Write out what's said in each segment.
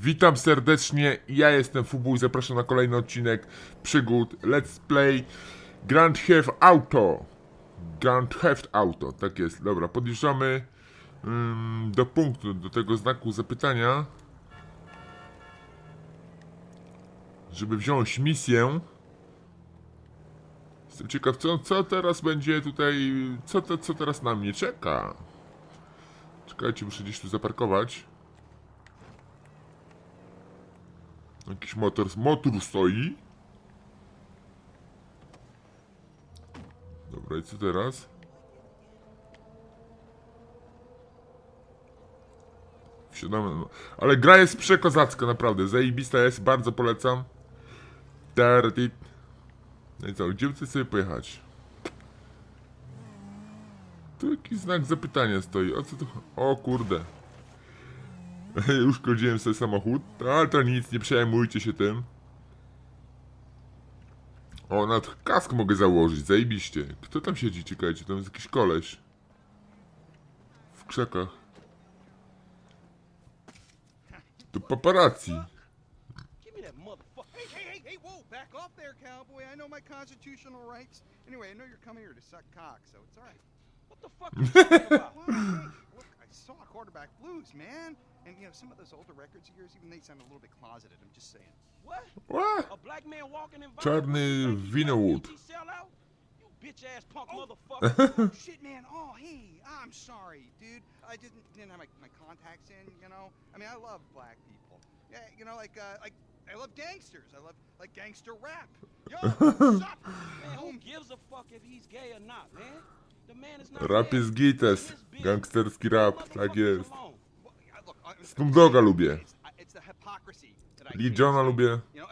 Witam serdecznie, ja jestem Fubu i zapraszam na kolejny odcinek przygód Let's Play Grand Theft Auto. Grand Theft Auto, tak jest. Dobra, podjeżdżamy ym, do punktu, do tego znaku zapytania, żeby wziąć misję. Jestem ciekaw, co, co teraz będzie tutaj, co, te, co teraz na mnie czeka. Czekajcie, muszę gdzieś tu zaparkować. Jakiś motor, motor stoi. Dobra, i co teraz? Wsiadamy. no. Ale gra jest przekozacka, naprawdę. Zajebista jest, bardzo polecam. Tertit. No i co, gdzie chcesz sobie pojechać? Tu jakiś znak zapytania stoi. O co tu? O kurde. Uszkodziłem sobie samochód. Ale to nic, nie przejmujcie się tym. O, nawet kask mogę założyć, zajebiście. Kto tam siedzi, czekajcie, tam jest jakiś koleś. W krzakach. To paparazzi. Back off there, cowboy. I know my constitutional rights. Anyway, I know you're coming here to suck cock, so it's all right. What the fuck you talking about? Well, hey, look, I saw quarterback blues, man. And, you know, some of those older records of yours, even they sound a little bit closeted. I'm just saying. What? What? A black man walking in Czarny Winowood. You bitch ass punk Oh. motherfucker. shit, man. Oh, hey, I'm sorry, dude. I didn't didn't have my, my contacts in, you know. I mean, I love black people. Yeah, you know, like uh, like I love gangsters. I love like gangster rap. Yo, what's up? man, who gives a fuck if he's gay or not, man? Rap jest gites. Gangsterski rap, tak jest. Well, Snoop Dogga lubię. Lee Johna lubię. You know,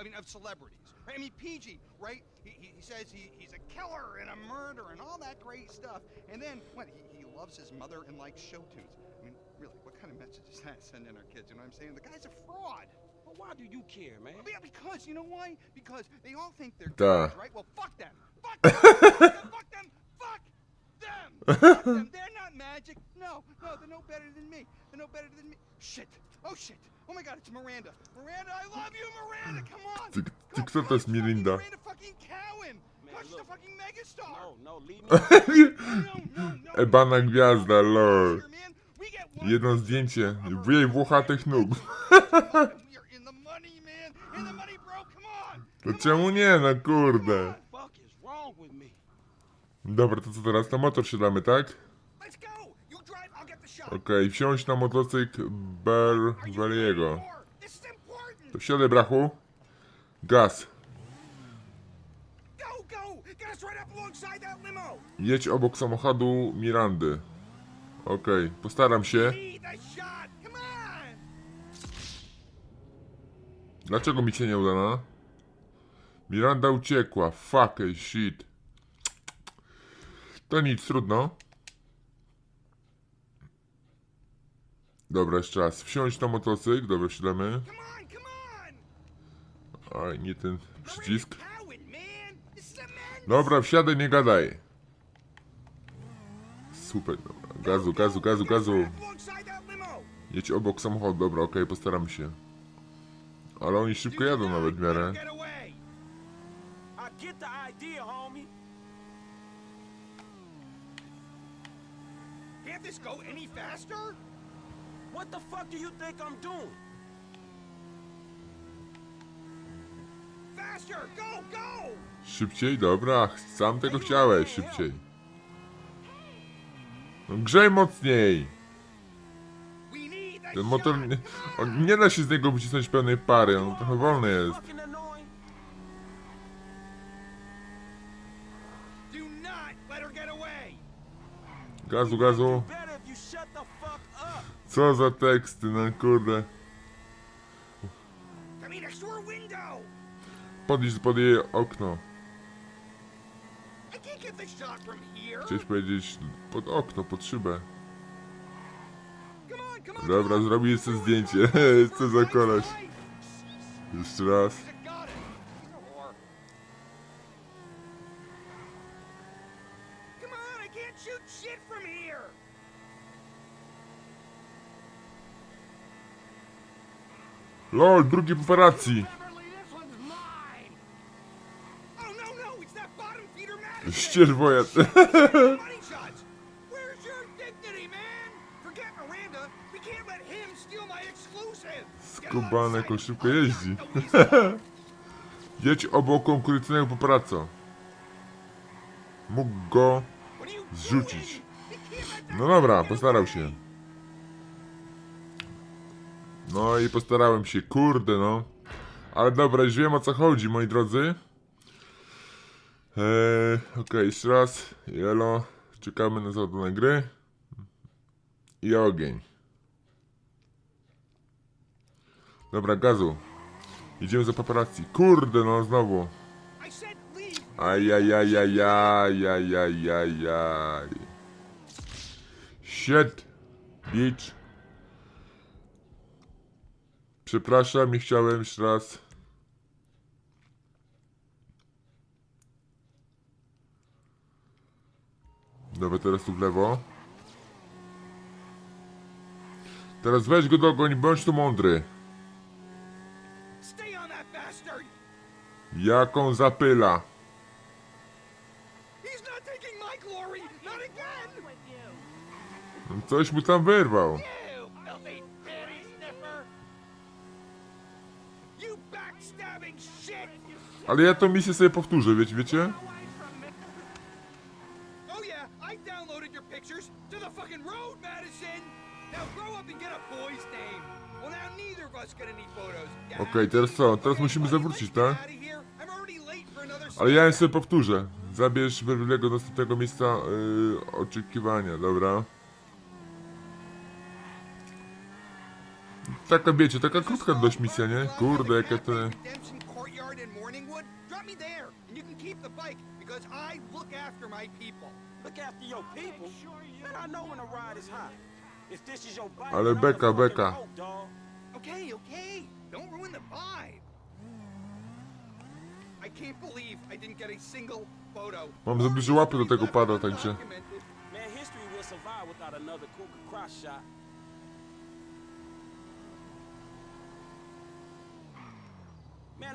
I mean, PG, right? He, says he, he's a killer and a murderer and all that great stuff. And then, what? He, loves his mother and likes show tunes. I mean, really, what kind of message is that sending our kids? You know what I'm saying? The guy's a fraud. But why do you care, man? Yeah, because, you know why? Because they all think they're Duh. right? Well. Fuck them. Fuck them. Fuck them. They're not magic. No, no, they're no better than me. They're no better than me. Shit. Oh, shit. Oh my god, it's Miranda. Miranda, I love you, Miranda. Come on. Ty, ty kto to jest Mirinda? Miranda fucking Cowan. Punch the look. fucking megastar. No, no, leave me. No, no, no. Ebana gwiazda, lol. Jedno zdjęcie. W jej włochatych nóg. To czemu nie, no kurde. fuck is wrong with me? Dobra, to co teraz? Na motor siadamy, tak? Okej, wsiąść na motocykl important. To wsiadaj, brachu. Gaz. Jedź obok samochodu Mirandy. Okej, postaram się. Dlaczego mi się nie udana? Miranda uciekła. Fuck shit. To nic, trudno. Dobra, jeszcze raz. Wsiąść na motocykl. Dobra, wsiadamy. Oj, nie ten przycisk. Dobra, wsiadaj, nie gadaj. Super, dobra. Gazu, gazu, gazu, gazu. Jedź obok samochodu, dobra, okej, postaram się. Ale oni szybko jadą nawet w miarę. Get away. I get the idea, homie. Can't this go any faster? What the fuck do you think I'm doing? Faster. Go, go. Szybciej? Dobra, sam tego chciałeś, szybciej. No grzej mocniej! Ten motor, nie, on, nie da się z niego wycisnąć pełnej pary, on trochę wolny jest. Gazu, gazu. Co za teksty, no kurde. Podnieś pod jej okno. Chciałeś powiedzieć pod okno, pod szybę. Dobra, zrobię jeszcze zdjęcie. Co za koleś. Jeszcze raz. He's a got it. He's a whore. Come on, I can't shoot shit from here. LOL, drugi paparazzi. Beverly, this one's mine. Oh no, no, it's that bottom feeder Madison. Ścierwojet. Money shots. Where's your dignity, man? Forget Miranda. We can't let him steal my exclusive. Skubany, jak szybko jeździ. Jedź obok konkurencyjnego paparazzo. Mógł go zrzucić. No dobra, postarał się. No i postarałem się, kurde no. Ale dobra, już wiem o co chodzi, moi drodzy. Eee, Okej, jeszcze raz. Jelo. Czekamy na załadane gry. I ogień. Dobra, gazu. Idziemy za paparazzi. Kurde no, znowu. Ajajajajajajajajaj. Shit. Bitch. Przepraszam, nie chciałem jeszcze raz. Dobra, teraz tu w lewo. Teraz weź go dogoń, bądź tu mądry. Jaką zapyla. Again. Coś mu tam wyrwał. Ale ja tą misję sobie powtórzę, wiecie, wiecie? Okej, okay, teraz co? Teraz musimy zawrócić, tak? Ale ja sobie powtórzę. Zabierz Beverly'ego do następnego miejsca yy, oczekiwania, dobra? Taka wiecie, taka krótka dość misja, nie? Kurde, jakie te... Ale beka, beka. Okay, okay. Don't ruin the vibe. I can't believe I didn't get a single photo. Mam za dużo łapy do tego pada, także. Man, history will survive without another cross shot.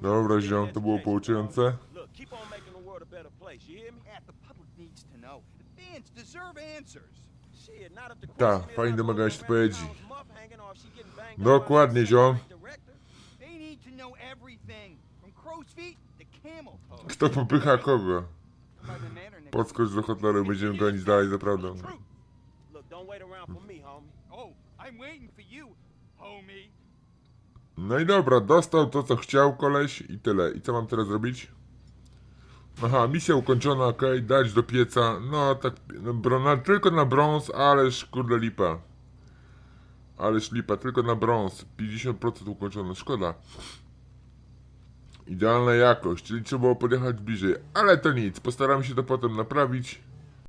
Dobra, ziom, to było pouczające. Tak, fajnie domagają się odpowiedzi. Dokładnie, ziom. Kto popycha kogo? Podskocz do Hotleru i będziemy gonić dalej za prawdą. No i dobra, dostał to co chciał koleś i tyle. I co mam teraz zrobić? Aha, misja ukończona, okej, dać do pieca. No tak, no, brona, tylko na brąz, ależ kurde lipa. Ależ lipa, tylko na brąz. 50% ukończone, szkoda. Idealna jakość, czyli trzeba było podjechać bliżej. Ale to nic, postaram się to potem naprawić.